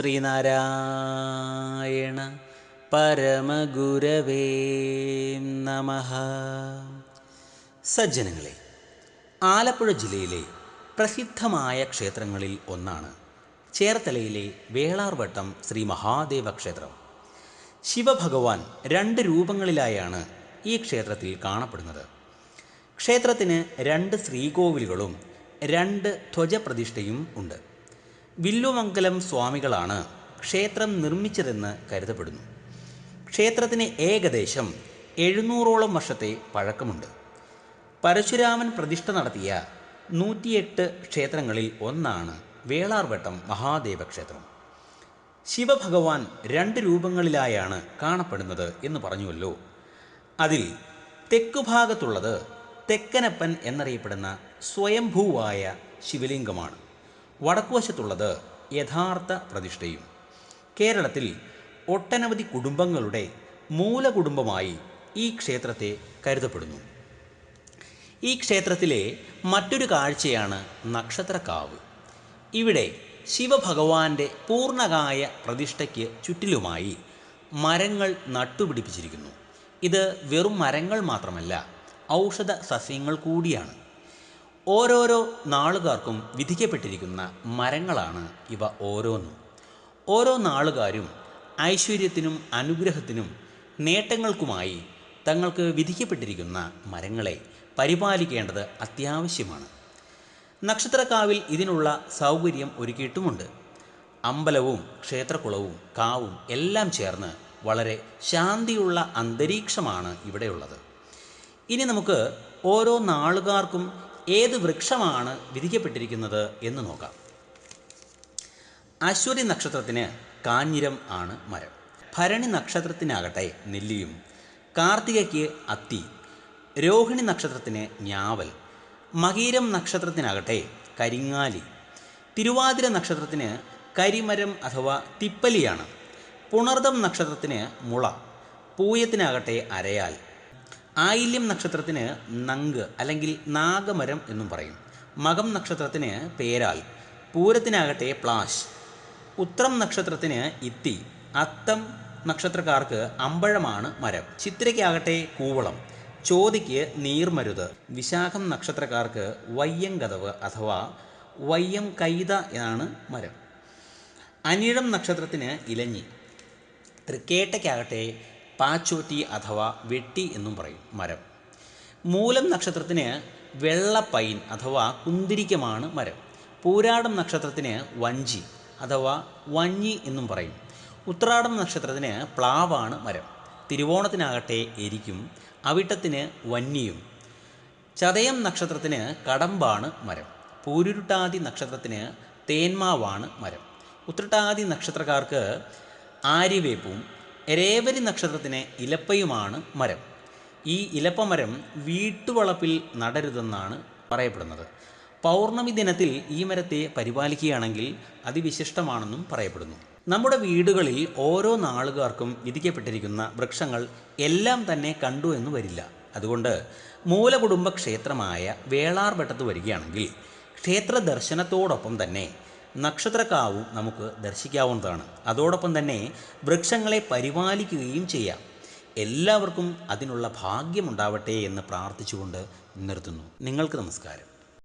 ശ്രീനാരായണ പരമഗുരവേ നമ. സജ്ജനങ്ങളെ ആലപ്പുഴ ജില്ലയിലെ പ്രസിദ്ധമായ ക്ഷേത്രങ്ങളിൽ ഒന്നാണ് ചേർത്തലയിലെ വേളാർവട്ടം ശ്രീ മഹാദേവ ക്ഷേത്രം ശിവഭഗവാൻ രണ്ട് രൂപങ്ങളിലായാണ് ഈ ക്ഷേത്രത്തിൽ കാണപ്പെടുന്നത്. ക്ഷേത്രത്തിന് രണ്ട് ശ്രീകോവിലുകളും രണ്ട് ധ്വജപ്രതിഷ്ഠയും ഉണ്ട്. വില്ലുമംഗലം സ്വാമികളാണ് ക്ഷേത്രം നിർമ്മിച്ചതെന്ന് കരുതപ്പെടുന്നു. ക്ഷേത്രത്തിന് ഏകദേശം എഴുന്നൂറോളം വർഷത്തെ പഴക്കമുണ്ട്. പരശുരാമൻ പ്രതിഷ്ഠ നടത്തിയ നൂറ്റിയെട്ട് ക്ഷേത്രങ്ങളിൽ ഒന്നാണ് വേളാർവട്ടം മഹാദേവ ക്ഷേത്രം ശിവഭഗവാൻ രണ്ട് രൂപങ്ങളിലായാണ് കാണപ്പെടുന്നത് എന്ന് പറഞ്ഞുവല്ലോ. അതിൽ തെക്കുഭാഗത്തുള്ളത് തെക്കനപ്പൻ എന്നറിയപ്പെടുന്ന സ്വയംഭൂവായ ശിവലിംഗമാണ്. വടക്കുവശത്തുള്ളത് യഥാർത്ഥ പ്രതിഷ്ഠയും. കേരളത്തിൽ ഒട്ടനവധി കുടുംബങ്ങളുടെ മൂലകുടുംബമായി ഈ ക്ഷേത്രത്തെ കരുതപ്പെടുന്നു. ഈ ക്ഷേത്രത്തിലെ മറ്റൊരു കാഴ്ചയാണ് നക്ഷത്രക്കാവ്. ഇവിടെ ശിവഭഗവാന്റെ പൂർണകായ പ്രതിഷ്ഠയ്ക്ക് ചുറ്റിലുമായി മരങ്ങൾ നട്ടുപിടിപ്പിച്ചിരിക്കുന്നു. ഇത് വെറും മരങ്ങൾ മാത്രമല്ല ഔഷധ സസ്യങ്ങൾ കൂടിയാണ്. ഓരോരോ നാളുകാർക്കും വിധിക്കപ്പെട്ടിരിക്കുന്ന മരങ്ങളാണ് ഇവ ഓരോന്നും. ഓരോ നാളുകാരും ഐശ്വര്യത്തിനും അനുഗ്രഹത്തിനും നേട്ടങ്ങൾക്കുമായി തങ്ങൾക്ക് വിധിക്കപ്പെട്ടിരിക്കുന്ന മരങ്ങളെ പരിപാലിക്കേണ്ടത് അത്യാവശ്യമാണ്. നക്ഷത്രക്കാവിൽ ഇതിനുള്ള സൗകര്യം ഒരുക്കിയിട്ടുമുണ്ട്. അമ്പലവും ക്ഷേത്രക്കുളവും കാവും എല്ലാം ചേർന്ന് വളരെ ശാന്തിയുള്ള അന്തരീക്ഷമാണ് ഇവിടെയുള്ളത്. ഇനി നമുക്ക് ഓരോ നാളുകാർക്കും ഏത് വൃക്ഷമാണ് വിധിക്കപ്പെട്ടിരിക്കുന്നത് എന്ന് നോക്കാം. അശ്വതി നക്ഷത്രത്തിന് കാഞ്ഞിരം ആണ് മരം. ഭരണി നക്ഷത്രത്തിനാകട്ടെ നെല്ലിയും കാർത്തികയ്ക്ക് അത്തി രോഹിണി നക്ഷത്രത്തിന് ഞാവൽ മകീരം നക്ഷത്രത്തിനാകട്ടെ കരിങ്ങാലി തിരുവാതിര നക്ഷത്രത്തിന് കരിമരം അഥവാ തിപ്പലിയാണ് പുണർദം നക്ഷത്രത്തിന് മുള പൂയത്തിനാകട്ടെ അരയാൽ ആയില്യം നക്ഷത്രത്തിന് നങ്ക് അല്ലെങ്കിൽ നാഗമരം എന്നും പറയും. മകം നക്ഷത്രത്തിന് പേരാൽ പൂരത്തിനാകട്ടെ പ്ലാഷ് ഉത്രം നക്ഷത്രത്തിന് ഇത്തി അത്തം നക്ഷത്രക്കാർക്ക് അമ്പഴമാണ് മരം. ചിത്രയ്ക്കാകട്ടെ കൂവളം ചോതിക്ക് നീർമരുത്. വിശാഖം നക്ഷത്രക്കാർക്ക് വയ്യം കഥവ് അഥവാ വയ്യം കൈത എന്നാണ് മരം. അനിഴം നക്ഷത്രത്തിന് ഇലഞ്ഞി തൃക്കേട്ടയ്ക്കാകട്ടെ പാച്ചോറ്റി അഥവാ വെട്ടി എന്നും പറയും മരം. മൂലം നക്ഷത്രത്തിന് വെള്ളപ്പൈൻ അഥവാ കുന്തിരിക്കമാണ് മരം. പൂരാടം നക്ഷത്രത്തിന് വഞ്ചി അഥവാ വഞ്ഞി എന്നും പറയും. ഉത്രാടം നക്ഷത്രത്തിന് പ്ലാവാണ് മരം. തിരുവോണത്തിനാകട്ടെ എരിക്കും അവിട്ടത്തിന് വന്നിയും. ചതയം നക്ഷത്രത്തിന് കടമ്പാണ് മരം. പൂരുരുട്ടാതി നക്ഷത്രത്തിന് തേന്മാവാണ് മരം. ഉത്രട്ടാതി നക്ഷത്രക്കാർക്ക് ആര്യവേപ്പും രേവരി നക്ഷത്രത്തിന് ഇലപ്പയുമാണ് മരം. ഈ ഇലപ്പമരം വീട്ടുവളപ്പിൽ നടരുതെന്നാണ് പറയപ്പെടുന്നത്. പൗർണമി ദിനത്തിൽ ഈ മരത്തെ പരിപാലിക്കുകയാണെങ്കിൽ അതിവിശിഷ്ടമാണെന്നും പറയപ്പെടുന്നു. നമ്മുടെ വീടുകളിൽ ഓരോ നാളുകാർക്കും വിധിക്കപ്പെട്ടിരിക്കുന്ന വൃക്ഷങ്ങൾ എല്ലാം തന്നെ കണ്ടു എന്ന് വരില്ല. അതുകൊണ്ട് മൂലകുടുംബ ക്ഷേത്രമായ വേളാർവട്ടത്ത് വരികയാണെങ്കിൽ ക്ഷേത്ര ദർശനത്തോടൊപ്പം തന്നെ നക്ഷത്രക്കാവും നമുക്ക് ദർശിക്കാവുന്നതാണ്. അതോടൊപ്പം തന്നെ വൃക്ഷങ്ങളെ പരിപാലിക്കുകയും ചെയ്യാം. എല്ലാവർക്കും അതിനുള്ള ഭാഗ്യമുണ്ടാവട്ടെ എന്ന് പ്രാർത്ഥിച്ചുകൊണ്ട് നിർത്തുന്നു. നിങ്ങൾക്ക് നമസ്കാരം.